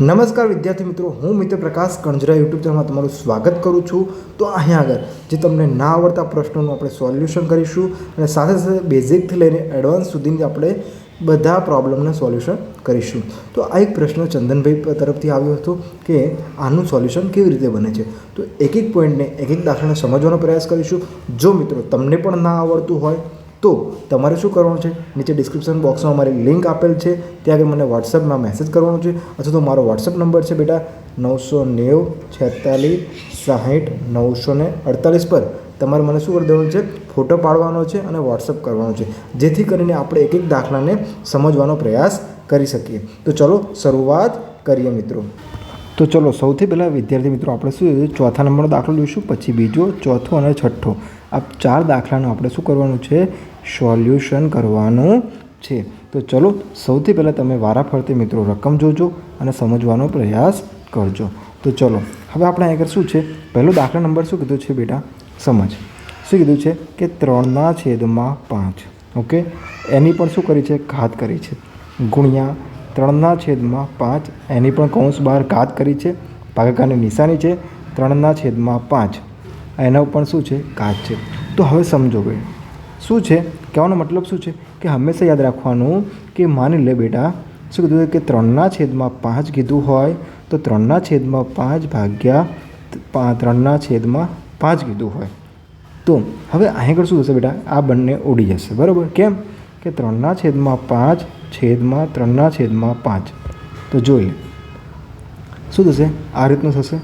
નમસ્કાર વિદ્યાર્થી મિત્રો, હું મિત્ર પ્રકાશ કણજરા યુટ્યુબ ચેનલમાં તમારું સ્વાગત કરું છું. તો અહીંયા આગળ, જે તમને ના આવડતા પ્રશ્નોનું આપણે સોલ્યુશન કરીશું અને સાથે સાથે બેઝિકથી લઈને એડવાન્સ સુધીની આપણે બધા પ્રોબ્લેમને સોલ્યુશન કરીશું. તો આ એક પ્રશ્ન ચંદનભાઈ તરફથી આવ્યો હતો કે આનું સોલ્યુશન કેવી રીતે બને છે? તો એક એક પોઈન્ટને એક એક દાખલાને સમજવાનો પ્રયાસ કરીશું. જો મિત્રો તમને પણ ના આવડતું હોય તો તમારે શું કરવાનું છે? નીચે ડિસ્ક્રિપ્શન બોક્સમાં મારી લિંક આપેલ છે. ત્યાં આગળ મને વોટ્સઅપમાં મેસેજ કરવાનો છે. અથવા તો મારો વોટ્સઅપ નંબર છે બેટા નવસો નેવું છેતાલીસ સાહીઠ નવસો ને અડતાલીસ પર. તમારે મને શું કરી દેવાનું છે? ફોટો પાડવાનો છે અને વોટ્સઅપ કરવાનો છે. જેથી કરીને આપણે એક એક દાખલાને સમજવાનો પ્રયાસ કરી શકીએ. તો ચલો શરૂઆત કરીએ મિત્રો. તો ચલો, સૌથી પહેલાં વિદ્યાર્થી મિત્રો, આપણે શું ચોથા નંબરનો દાખલો જોઈશું પછી બીજો, ચોથો અને છઠ્ઠો. આ ચાર દાખલાનું આપણે શું કરવાનું છે? સોલ્યુશન કરવાનું છે. તો ચલો, સૌથી પહેલાં તમે વારાફરતી મિત્રો, રકમ જોજો અને સમજવાનો પ્રયાસ કરજો. તો ચલો, હવે આપણે આગળ શું છે? પહેલો દાખલા નંબર શું કીધું છે બેટા? સમજ. શું કીધું છે? કે ત્રણના છેદમાં પાંચ. ઓકે? એની પણ શું કરી છે? ઘાત કરી છે. ગુણ્યા ત્રણના છેદમાં પાંચ એની પણ કૌંસ બહાર ઘાત કરી છે. ભાગાકારની નિશાની છે. ત્રણના છેદમાં પાંચ. એના પણ શું છે? ઘાત છે. તો હવે સમજો ભાઈ શું છે? કહેવાનો મતલબ શું છે? કે હંમેશા યાદ રાખવાનું કે માની લે બેટા, શું કીધું કે ત્રણના છેદમાં પાંચ કીધું હોય તો ત્રણના છેદમાં પાંચ ભાગ્યા ત્રણના છેદમાં પાંચ કીધું હોય. તો હવે અહીં આગળ શું થશે બેટા? આ બંને ઉડી જશે. બરાબર? કેમ? કે ત્રણના છેદમાં પાંચ છેદમાં ત્રણના છેદમાં પાંચ. તો જોઈએ. શું થશે? આ રીતનું થશે?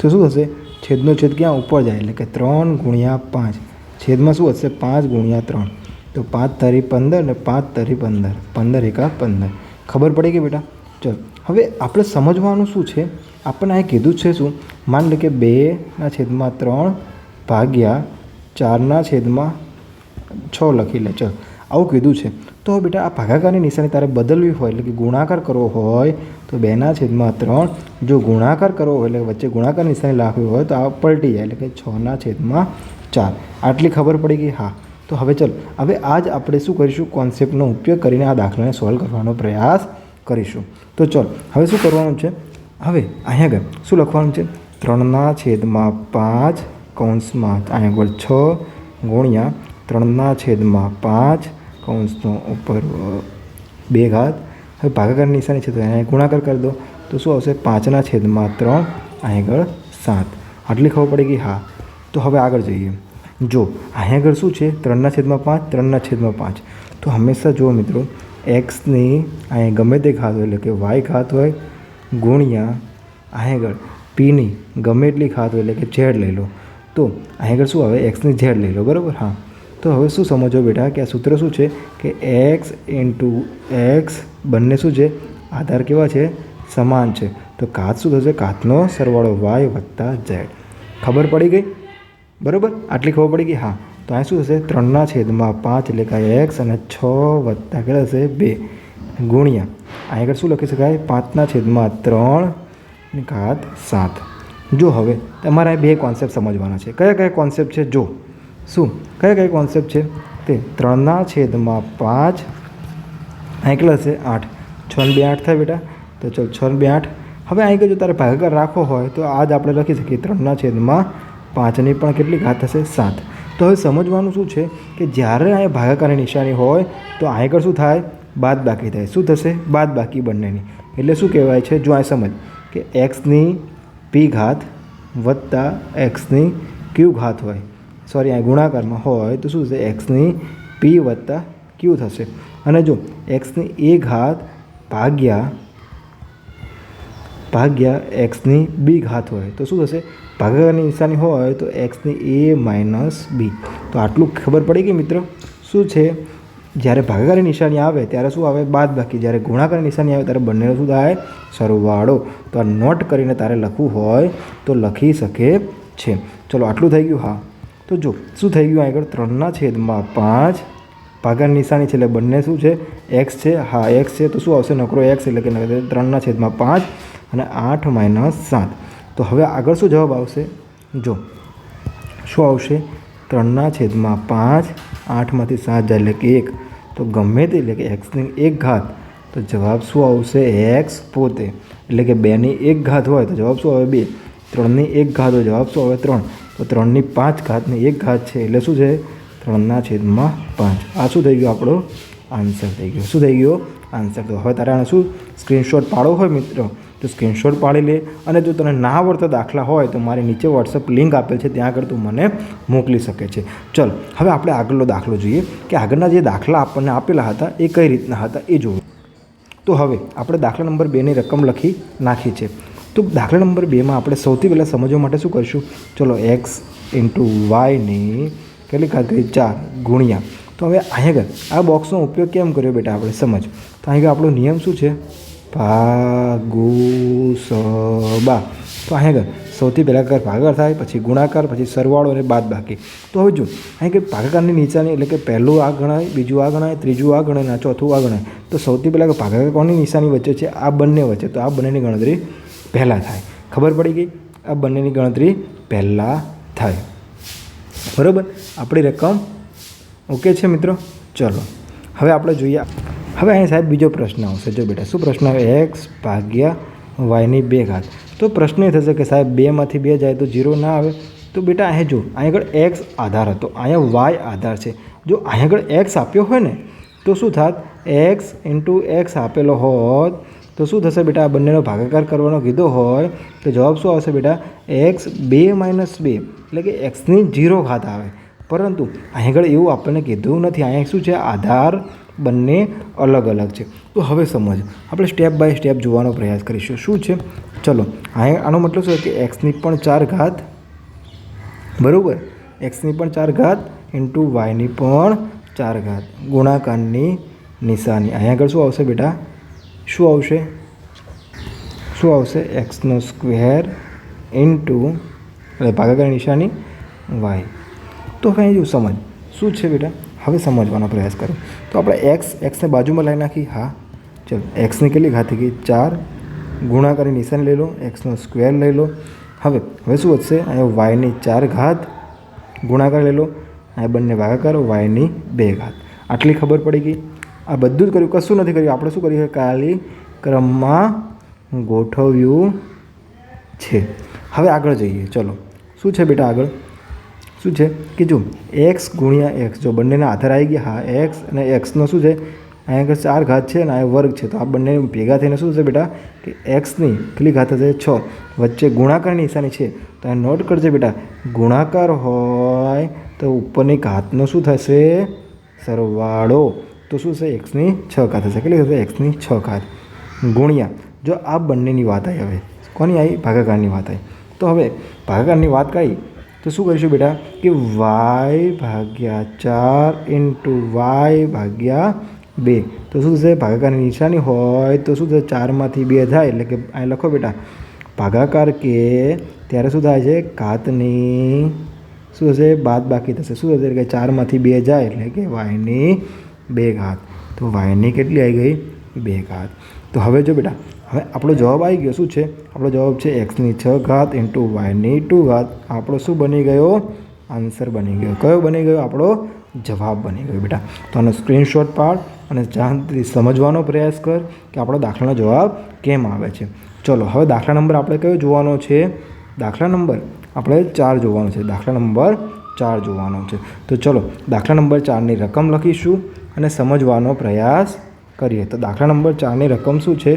તો શું થશે? છેદનો છેદ ક્યાં? ઉપર જાય એટલે કે ત્રણ ગુણ્યા પાંચ. છેદમાં શું હશે? પાંચ ગુણ્યા ત્રણ. તો પાંચ તરી પંદર ને પાંચ તરી પંદર. પંદર એકા પંદર. ખબર પડી ગઈ બેટા? ચલ. હવે આપણે સમજવાનું શું છે? આપણને અહીં કીધું છે શું? માન લે કે બેના છેદમાં ત્રણ ભાગ્યા ચારના છેદમાં છ લખી લે. ચલ. આવું કીધું છે. તો બેટા આ ભાગાકારની નિશાની તારે બદલવી હોય એટલે કે ગુણાકાર કરવો હોય, તો બેના છેદમાં ત્રણ. જો ગુણાકાર કરવો હોય એટલે વચ્ચે ગુણાકાર નિશાની લાખવી હોય તો આ પલટી જાય એટલે કે છના છેદમાં ચાર. આટલી ખબર પડી ગઈ? હા. તો હવે ચાલ, હવે આજ આપણે શું કરીશું? કોન્સેપ્ટનો ઉપયોગ કરીને આ દાખલાને સોલ્વ કરવાનો પ્રયાસ કરીશું. તો ચલ, હવે શું કરવાનું છે? હવે અહીંયા આગળ શું લખવાનું છે? ત્રણના છેદમાં પાંચ કૌંસમાં અહીંયા આગળ છ ગુણ્યા ત્રણના છેદમાં પાંચ કૌંસનો ઉપર બે ઘાત. હવે ભાગાકાર નિશાની છે તો એને ગુણાકાર કરી દો. તો શું આવશે? પાંચના છેદમાં ત્રણ અહીં આગળ સાત. આટલી ખબર પડી ગઈ? હા. તો હવે આગળ જઈએ. જો અહીં આગળ શું છે? ત્રણના છેદમાં પાંચ, ત્રણના છેદમાં પાંચ. તો હંમેશા જુઓ મિત્રો, એક્સની અહીં ગમે તે ઘાત હોય, એટલે કે વાય ઘાત હોય, ગુણ્યા અહીં આગળ પીની ગમે એટલી ઘાત હોય, એટલે કે ઝેડ લઈ લો. તો અહીં આગળ શું આવે? એક્સની ઝેડ લઈ લો. બરાબર? હા. તો હવે શું સમજો બેટા કે આ સૂત્ર શું છે? કે એક્સ ઇન્ટુ એક્સ બંને શું છે? આધાર કેવા છે? સમાન છે. તો કાત શું થશે? કાતનો સરવાળો વાય વત્તા ઝેડ ખબર પડી ગઈ? બરાબર? આટલી ખબર પડી ગઈ? હા. તો અહીં શું થશે? ત્રણના છેદમાં પાંચ એટલે કે એક્સ અને છ વત્તા કેટલા થશે? બે. ગુણ્યા. અહીં આગળ શું લખી શકાય? પાંચના છેદમાં ત્રણ ઘાત સાત. જો હવે, તમારે બે કોન્સેપ્ટ સમજવાના છે. કયા કયા કોન્સેપ્ટ છે? જો. શું? કયા કયા કોન્સેપ્ટ છે? તે ત્રણના છેદમાં પાંચ. અહીં કેટલા હશે આઠ. છ બે આઠ થાય બેટા. તો ચલ, છ બે આઠ. હવે અહીં જો તારે ભાગાકાર રાખવો હોય, તો આ જ આપણે લખી શકીએ. ત્રણના છેદમાં પાંચની પણ કેટલી ઘાત થશે? સાત. તો હવે સમજવાનું શું છે કે જ્યારે અહીંયા ભાગાકારની નિશાની હોય, તો અહીં આગળ શું થાય? બાદ બાકી થાય. શું થશે? બાદ બાકી બંનેની. એટલે શું કહેવાય છે? જો આ સમજ કે એક્સની પી ઘાત વત્તા એક્સની ક્યુ ઘાત હોય સોરી, આ ગુણાકારમાં હોય તો શું થશે? એક્સની પી વત્તા ક્યુ થશે. અને જો એક્સની એ ઘાત ભાગ્યા ભાગ્યા એક્સની બી ઘાત હોય, તો શું થશે? ભાગાકારની નિશાની હોય તો એક્સની એ માઇનસ બી તો આટલું ખબર પડી ગઈ મિત્ર? શું છે? જ્યારે ભાગાકારની નિશાની આવે, ત્યારે શું આવે? બાદ બાકી જ્યારે ગુણાકારની નિશાની આવે, ત્યારે બંનેનો શું થાય? સરવાળો. તો આ નોટ કરીને તારે લખવું હોય તો લખી શકે છે. ચલો, આટલું થઈ ગયું. હા. તો જો, શું થઈ ગયું? આગળ ત્રણના છેદમાં પાંચ. ભાગાની નિશાની છે એટલે બંને શું છે? એક્સ છે. હા એક્સ છે. તો શું આવશે? નકરો એક્સ એટલે કે ત્રણના છેદમાં પાંચ અને આઠ માઇનસ સાત. તો હવે આગળ શું જવાબ આવશે? જો, શું આવશે? ત્રણના છેદમાં પાંચ, આઠમાંથી સાત જાય એટલે કે એક. તો ગમે તે એટલે કે એક્સની એક ઘાત. તો જવાબ શું આવશે? એક્સ પોતે. એટલે કે બેની એક ઘાત હોય તો જવાબ શું આવે? બે. ત્રણની એક ઘાત હોય જવાબ શું આવે? ત્રણ. તો ત્રણની પાંચ ઘાતને એક ઘાત છે એટલે શું છે? ત્રણના છેદમાં પાંચ. આ શું થઈ ગયું આપણો? આન્સર થઈ ગયો. શું થઈ ગયો? આન્સર. તો હવે તારે શું? સ્ક્રીનશોટ પાડો હોય મિત્રો, તો સ્ક્રીનશોટ પાડી લે અને જો તને ના આવડતા દાખલા હોય તો મારી નીચે વોટ્સઅપ લિંક આપેલ છે, ત્યાં આગળ તું મને મોકલી શકે છે. ચલ, હવે આપણે આગળનો દાખલો જોઈએ કે આગળના જે દાખલા આપણને આપેલા હતા એ કઈ રીતના હતા એ જોવું. તો હવે આપણે દાખલા નંબર બેની રકમ લખી નાખી છે. તો દાખલા નંબર બેમાં આપણે સૌથી પહેલાં સમજવા માટે શું કરીશું? ચલો એક્સ ઇન્ટુ વાયની કેટલી ઘાત કરી? ચાર ગુણ્યા. તો હવે અહીં આગળ, આ બોક્સનો ઉપયોગ કેમ કર્યો બેટા આપણે સમજ. તો અહીં આપણો નિયમ શું છે? ભાગુસબા. તો અહીં આગળ, સૌથી પહેલાં કર ભાગાકાર થાય, પછી ગુણાકાર, પછી સરવાળો અને બાદ બાકી. તો હવે જો અહીં કે ભાગાકારની નિશાની એટલે કે પહેલું આ ગણાય, બીજું આ ગણાય, ત્રીજું આ ગણાય અને ચોથું આ ગણાય. તો સૌથી પહેલાં ભાગાકાર કોની નિશાની વચ્ચે છે, આ બંને વચ્ચે. તો આ બંનેની ગણતરી પહેલાં થાય. ખબર પડી ગઈ? આ બંનેની ગણતરી પહેલાં થાય. બરાબર? આપણી રકમ ઓકે છે મિત્રો? ચલો. હવે આપણે જોઈએ હવે અહીં સાહેબ બીજો પ્રશ્ન આવશે. જો બેટા, શું પ્રશ્ન આવે? એક્સ ભાગ્યા વાયની બે ઘાત. તો પ્રશ્ન એ થશે કે સાહેબ, બેમાંથી બે જાય તો જીરો ના આવે. તો બેટા, અહીં જો અહીં આગળ એક્સ આધાર હતો. અહીંયા વાય આધાર છે. જો અહીં આગળ એક્સ આપ્યો હોય ને, તો શું થાત? એક્સ ઇન્ટુ એક્સ આપેલો હોત તો શું થશે બેટા? આ બંનેનો ભાગાકાર કરવાનો કીધો હોય તો જવાબ શું આવશે બેટા? એક્સ બે માઇનસ બે. એટલે કે એક્સની જીરો ઘાત આવે. પરંતુ અહીં આગળ એવું આપણને કીધું નથી. અહીંયા શું છે? આધાર બંને અલગ અલગ છે. તો હવે સમજ. આપણે સ્ટેપ બાય સ્ટેપ જોવાનો પ્રયાસ કરીશું. શું છે? ચલો. અહીં આનો મતલબ શું કે એક્સની પણ ચાર ઘાત બરાબર? એક્સની પણ ચાર ઘાત ઇન્ટુ વાયની પણ ચાર ઘાત. ગુણાકારની નિશાની. અહીંયા આગળ શું આવશે બેટા? શું આવશે? શું આવશે? એક્સનો સ્ક્વેર ઇન્ટુ એટલે ભાગાકાર નિશાની વાય તો અહીં જો સમજ, શું છે બેટા? હવે સમજવાનો પ્રયાસ કરો. તો આપણે એક્સ એક્સને બાજુમાં લઈ નાખી. હા. ચલો એક્સની કેટલી ઘાત થઈ ગઈ? ચાર. ગુણાકારી નિશાની લઈ લો. એક્સનો સ્ક્વેર લઈ લો. હવે હવે શું વધશે? અહીંયા વાયની ચાર ઘાત. ગુણાકાર લઈ લો. અહીંયા બંને ભાગાકાર વાયની બે ઘાત. આટલી ખબર પડી ગઈ? આ બધું જ કર્યું. કશું નથી કર્યું. આપણે શું કર્યું ખાલી ક્રમમાં ગોઠવ્યું છે. હવે આગળ જઈએ. ચલો. શું છે બેટા આગળ? શું છે? કે જો એક્સ ગુણ્યા એક્સ જો બંનેના આધાર આવી ગયા. હા એક્સ અને એક્સનો શું છે? અહીંયા આગળ ચાર ઘાત છે અને આ વર્ગ છે. તો આ બંને ભેગા થઈને શું થશે બેટા? કે એક્સની કેટલી ઘાત હશે છ. વચ્ચે ગુણાકારની નિશાની છે. તો આ નોટ કરજે બેટા. ગુણાકાર હોય તો ઉપરની ઘાતનો શું થશે? સરવાળો. તો શું છે એક્સની છ ઘાત હશે. કેટલી થશે? એક્સની છ ઘાત. ગુણ્યા. જો આ બંનેની વાત આવી હવે. કોની આવી? ભાગાકારની વાત આવી. તો હવે ભાગાકારની વાત કરી. તો શું કરીશું બેટા? કે વાય ભાગ્યા ચાર ઇન્ટુ વાય ભાગ્યા બે. તો શું થશે? ભાગાકારની નિશાની હોય તો શું થશે? ચારમાંથી બે થાય. એટલે કે અહીં લખો બેટા. ભાગાકાર કે ત્યારે શું થાય છે? ઘાતની શું થશે? બાદ બાકી થશે. શું થશે? કે ચારમાંથી બે જાય. એટલે કે વાયની બે ઘાત. તો વાયની કેટલી આવી ગઈ? બે ઘાત. તો હવે જો બેટા, હવે આપણો જવાબ આવી ગયો. શું છે? આપણો જવાબ છે એક્સની છ ઘાત ઇન્ટુ વાયની ટુ ઘાત. આપણો શું બની ગયો? આન્સર બની ગયો. કયો બની ગયો? આપણો જવાબ બની ગયો બેટા. તો આનો સ્ક્રીનશોટ પાડ અને શાંતિથી સમજવાનો પ્રયાસ કર કે આપણો દાખલાનો જવાબ કેમ આવે છે. ચલો, હવે દાખલા નંબર આપણે કયો જોવાનો છે? દાખલા નંબર આપણે ચાર જોવાનો છે. દાખલા નંબર ચાર જોવાનો છે. તો ચલો, દાખલા નંબર ચારની રકમ લખીશું. અને સમજવાનો પ્રયાસ કરીએ. તો દાખલા નંબર ચારની રકમ શું છે?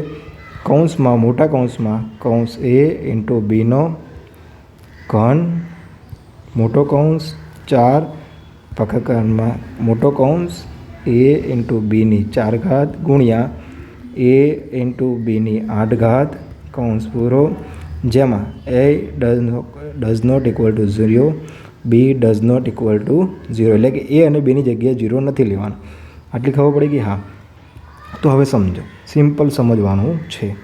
કૌંસમાં, મોટા કૌંસમાં, કૌંસ એ ઇન્ટુ બીનો ઘન, મોટો કૌંસ ચાર પખકરમાં મોટો કૌંસ એ ઇન્ટુ બીની ચાર ઘાત ગુણ્યા એ ઇન્ટુ બીની આઠ ઘાત કૌંસ પૂરો. જેમાં A does not equal to zero B does not equal to zero એટલે કે એ અને બીની જગ્યાએ ઝીરો નથી લેવાનું. આટલી ખબર પડી ગઈ? હા. તો હવે સમજો. સિમ્પલ સમજવાનું છે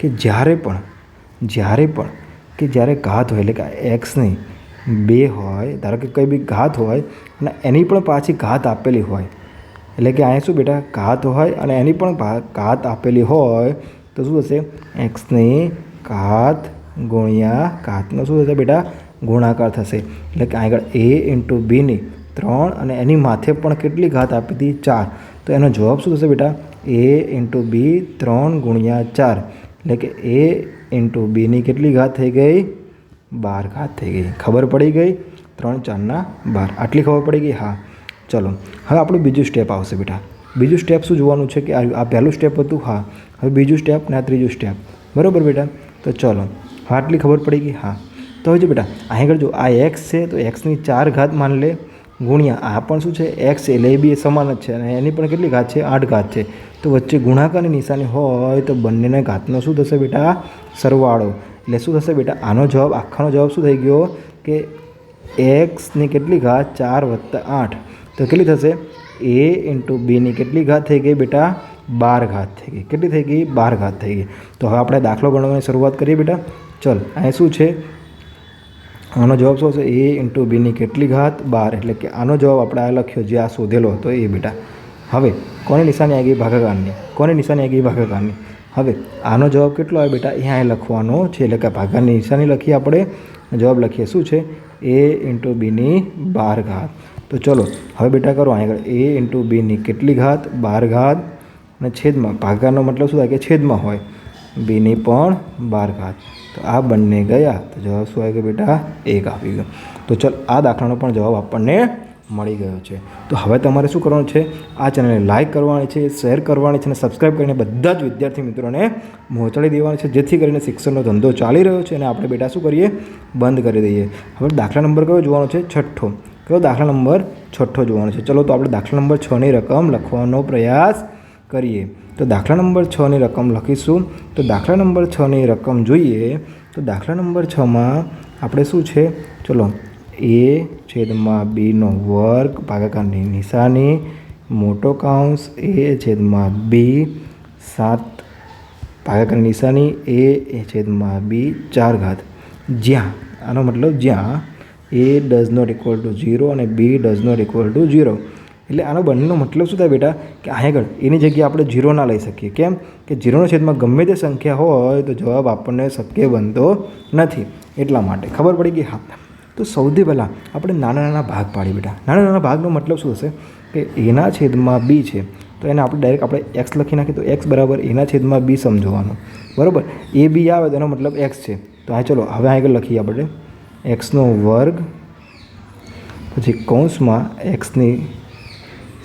કે જ્યારે પણ જ્યારે પણ કે જ્યારે ઘાત હોય, એટલે કે એક્સની બે હોય, ધારો કે કંઈ બી ઘાત હોય અને એની પણ પાછી ઘાત આપેલી હોય. એટલે કે અહીંયા શું બેટા? ઘાત હોય અને એની પણ ઘાત આપેલી હોય, તો શું થશે? એક્સની ઘાત ગુણ્યા ઘાતનો શું થશે બેટા? ગુણાકાર થશે. એટલે કે આગળ એ ઇન્ટુ બીની ત્રણ અને એની માથે પણ કેટલી ઘાત આપી હતી? ચાર. તો એનો જવાબ શું થશે બેટા? એ ઇન્ટુ બી ત્રણ ગુણ્યા ચાર. એટલે કે એ ઇન્ટુ બીની કેટલી ઘાત થઈ ગઈ? બાર ઘાત થઈ ગઈ. ખબર પડી ગઈ? ત્રણ ચારના બાર. આટલી ખબર પડી ગઈ? હા. ચલો. હવે આપણું બીજું સ્ટેપ આવશે બેટા. બીજું સ્ટેપ શું જોવાનું છે કે આ પહેલું સ્ટેપ હતું? હા. હવે બીજું સ્ટેપ ને આ ત્રીજું સ્ટેપ બરાબર બેટા? તો ચલો. હા આટલી ખબર પડી ગઈ? હા. તો હવે બેટા, અહીં આગળ જો આ એક્સ છે, તો એક્સની ચાર ઘાત માન લે. ગુણ્યા. આ પણ શું છે? એક્સ એટલે એ સમાન જ છે અને એની પણ કેટલી ઘાત છે? આઠ ઘાત છે. તો વચ્ચે ગુણાકારની નિશાની હોય તો બંનેના ઘાતનો શું થશે બેટા? સરવાળો. એટલે શું થશે બેટા? આનો જવાબ, આખાનો જવાબ શું થઈ ગયો? કે એક્સની કેટલી ઘાત? ચાર વત્તા આઠ. તો કેટલી થશે? એ ઇન્ટુ બીની કેટલી ઘાત થઈ ગઈ બેટા? બાર ઘાત થઈ ગઈ. કેટલી થઈ ગઈ? બાર ઘાત થઈ ગઈ. તો હવે આપણે દાખલો ગણવાની શરૂઆત કરીએ બેટા. ચલ અહીં શું છે? આનો જવાબ શું હશે? એ ઇન્ટુ બીની કેટલી ઘાત બાર. એટલે કે આનો જવાબ આપણે આ લખ્યો જે આ શોધેલો હતો એ, બેટા. હવે, કોની નિશાની આવી ભાગાકારની? કોની નિશાની આવી ગઈ ભાગાકારની? હવે, આનો જવાબ કેટલો આવે બેટા? અહીંયા લખવાનો છે. એટલે કે ભાગાની નિશાની લખીએ આપણે. જવાબ લખીએ, શું છે? એ ઇન્ટુ બીની બાર ઘાત. તો ચલો, હવે બેટા કરો અહીં આગળ. એ ઇન્ટુ બીની કેટલી ઘાત? બાર ઘાત. અને છેદમાં ભાગાનો મતલબ શું થાય? કે છેદમાં હોય. બીની પણ બાર ઘાત. આ બંને ગયા. તો જવાબ શું આવ્યો કે બેટા? એક આવી ગયો. તો ચલ, આ દાખલાનો પણ જવાબ આપણને મળી ગયો છે. તો હવે તમારે શું કરવાનું છે? આ ચેનલને લાઇક કરવાની છે, શેર કરવાની છે અને સબસ્ક્રાઈબ કરીને બધા જ વિદ્યાર્થી મિત્રોને પહોંચાડી દેવાની છે, જેથી કરીને શિક્ષણનો ધંધો ચાલી રહ્યો છે અને આપણે બેટા શું કરીએ? બંધ કરી દઈએ. હવે દાખલા નંબર કયો જોવાનો છે? છઠ્ઠો. કયો દાખલા નંબર? છઠ્ઠો જોવાનો છે. ચલો, તો આપણે દાખલા નંબર છની રકમ લખવાનો પ્રયાસ કરીએ. તો દાખલા નંબર છની રકમ લખીશું. તો દાખલા નંબર છની રકમ જોઈએ. તો દાખલા નંબર છમાં આપણે શું છે? ચલો, એ છેદમાં બીનો વર્ગ ભાગાકારની નિશાની, મોટો કાઉન્સ એ છેદમાં બી, સાત ભાગાકારની નિશાની, એ એ છેદમાં બી, ચાર ઘાત. જ્યાં, આનો મતલબ જ્યાં A does not equal to zero અને B does not equal to zero એટલે આનો બંનેનો મતલબ શું થાય બેટા? કે અહીં આગળ, એની જગ્યાએ આપણે ઝીરો ના લઈ શકીએ. કેમ? કે ઝીરોના છેદમાં ગમે તે સંખ્યા હોય તો જવાબ આપણને શક્ય બનતો નથી. એટલા માટે. ખબર પડી ગઈ? હા. તો સૌથી પહેલાં આપણે નાના નાના ભાગ પાડીએ બેટા. નાના નાના ભાગનો મતલબ શું હશે? કે એના છેદમાં બી છે. તો એને આપણે ડાયરેક્ટ આપણે એક્સ લખી નાખીએ તો એક્સ બરાબર એના છેદમાં બી સમજવાનું. બરાબર? એ બી આવે તો એનો મતલબ એક્સ છે. તો હા, ચલો, હવે આગળ લખીએ આપણે. એક્સનો વર્ગ, પછી કૌંસમાં એક્સની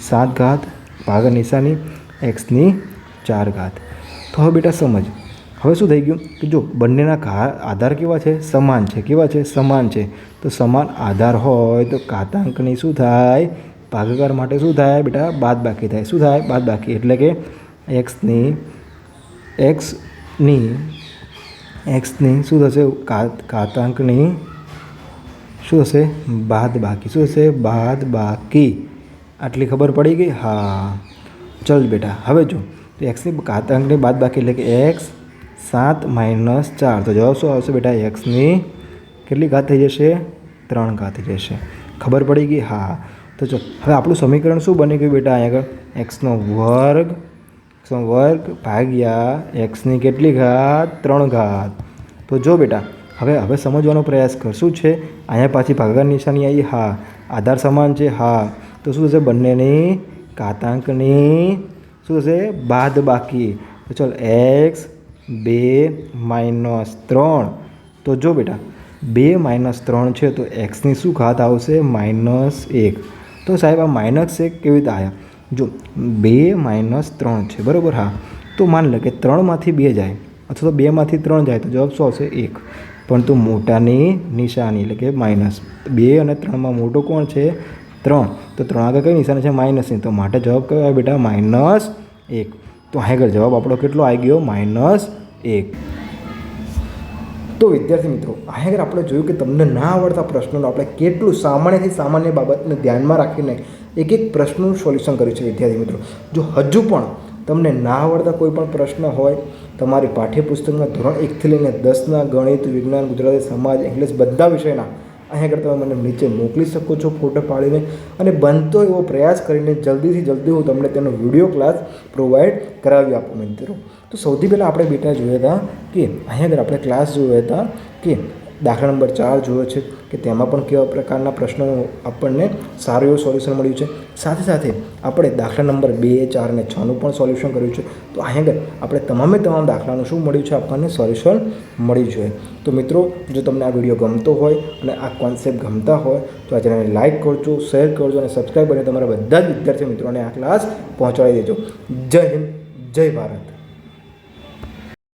સાત ઘાત ભાગા નિશાની એક્સની ચાર ઘાત. તો હવે બેટા સમજ. હવે શું થઈ ગયું કે જો બંનેના આધાર કેવા છે? સમાન છે. કેવા છે? સમાન છે. તો સમાન આધાર હોય તો ઘાતાંકની શું થાય? ભાગાકાર માટે શું થાય બેટા? બાદ બાકી થાય. શું થાય? બાદ બાકી એટલે કે એક્સની એક્સની એક્સની શું થશે? ઘાત, ઘાતાંકની શું થશે? બાદ બાકી શું થશે? બાદ બાકી આટલી ખબર પડી ગઈ? હા. ચલ બેટા, હવે જો. તો એક્સની ઘાતાંકની બાદ બાકી એટલે કે એક્સ સાત માઇનસ ચાર. તો જવાબ શું આવશે બેટા? એક્સની કેટલી ઘાત થઈ જશે? ત્રણ ઘાત થઈ જશે. ખબર પડી ગઈ? હા. તો ચલો, હવે આપણું સમીકરણ શું બની ગયું બેટા અહીંયા આગળ? એક્સનો વર્ગ એક્સનો વર્ગ ભાગ્યા એક્સની કેટલી ઘાત? ત્રણ ઘાત. તો જો બેટા, હવે હવે સમજવાનો પ્રયાસ કર. શું છે? અહીંયા પાછી ભાગાકાર નિશાની આવી હા. આધાર સમાન છે? હા. તો શું થશે? બંનેની ઘાતાંકની શું થશે? બાદ બાકી. તો ચાલો એક્સ બે માઇનસ ત્રણ. તો જો બેટા, બે માઇનસ ત્રણ છે તો એક્સની શું ઘાત આવશે? માઇનસ એક. તો સાહેબ, આ માઇનસ એક કેવી રીતે આવ્યા જો, બે માઇનસ ત્રણ છે, બરાબર? હા. તો માન લે કે ત્રણમાંથી બે જાય, અથવા તો બેમાંથી ત્રણ જાય, તો જવાબ શું આવશે? એક. પરંતુ મોટાની નિશાની, એટલે કે માઇનસ બે અને ત્રણમાં મોટો કોણ છે? ત્રણ. તો ત્રણ આગળ કઈ નિશાની છે? માઇનસની તો માટે જવાબ કયો આવે બેટા? માઇનસ એક. તો આગળ જવાબ આપણો કેટલો આવી ગયો? માઇનસ એક. તો વિદ્યાર્થી મિત્રો આગળ આપણે જોયું કે તમને ના આવડતા પ્રશ્નોનું આપણે કેટલું સામાન્યથી સામાન્ય બાબતને ધ્યાનમાં રાખીને એક એક પ્રશ્નનું સોલ્યુશન કર્યું છે વિદ્યાર્થી મિત્રો. જો હજુ પણ તમને ના આવડતા કોઈ પણ પ્રશ્ન હોય, તમારી પાઠ્યપુસ્તકના ધોરણ એકથી લઈને દસના ગણિત, વિજ્ઞાન, ગુજરાતી, સમાજ, ઇંગ્લિશ બધા વિષયના અહીં આગળ તમે મને નીચે મોકલી શકો છો ફોટો પાડીને. અને બનતો એવો પ્રયાસ કરીને જલ્દીથી જલ્દી હું તમને તેનો વીડિયો ક્લાસ પ્રોવાઈડ કરાવી આપું મિત્રો તો સૌથી પહેલાં આપણે બેટા જોયા હતા કે અહીં આગળ આપણે ક્લાસ જોયા હતા કે દાખલા નંબર ચાર જોયો છે કે તેમાં પણ કેવા પ્રકારના પ્રશ્નો આપણને સારું એવું સોલ્યુશન મળ્યું છે. સાથે સાથે આપણે દાખલા નંબર બે, ચાર અને છનું પણ સોલ્યુશન કર્યું છે. તો અહીં આગળ આપણે તમામે તમામ દાખલાનું શું મળ્યું છે આપણને સોલ્યુશન મળ્યું છે. તો મિત્રો, જો તમને આ વીડિયો ગમતો હોય અને આ કોન્સેપ્ટ ગમતા હોય, તો આ ચેનલને લાઇક કરજો શેર કરજો અને સબસ્ક્રાઈબ કરીને તમારા બધા જ વિદ્યાર્થી મિત્રોને આ ક્લાસ પહોંચાડી દેજો. જય હિન્દ, જય ભારત.